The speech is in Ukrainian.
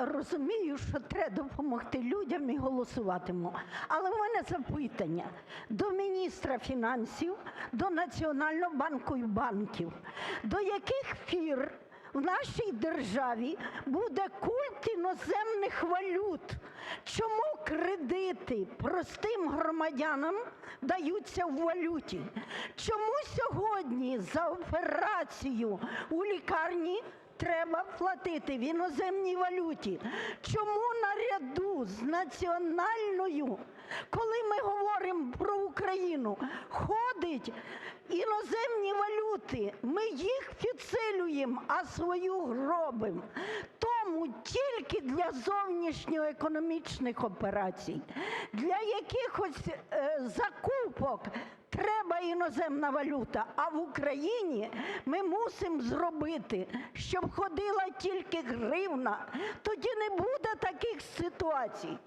розумію, що треба допомогти людям і голосуватиму. Але в мене запитання до міністра фінансів, до Національного банку і банків. До яких пір в нашій державі буде культ іноземних валют? Чому кредити простим громадянам даються в валюті? Чому сьогодні за операцію у лікарні треба платити в іноземній валюті? Чому наряду з національною, коли ми говоримо про Україну, ходить іноземні валюти, ми їх підсилюємо, а свою гробимо? Тому тільки для зовнішньоекономічних операцій, для якихось е, закупок іноземна валюта, а в Україні ми мусимо зробити, щоб ходила тільки гривна, тоді не буде таких ситуацій.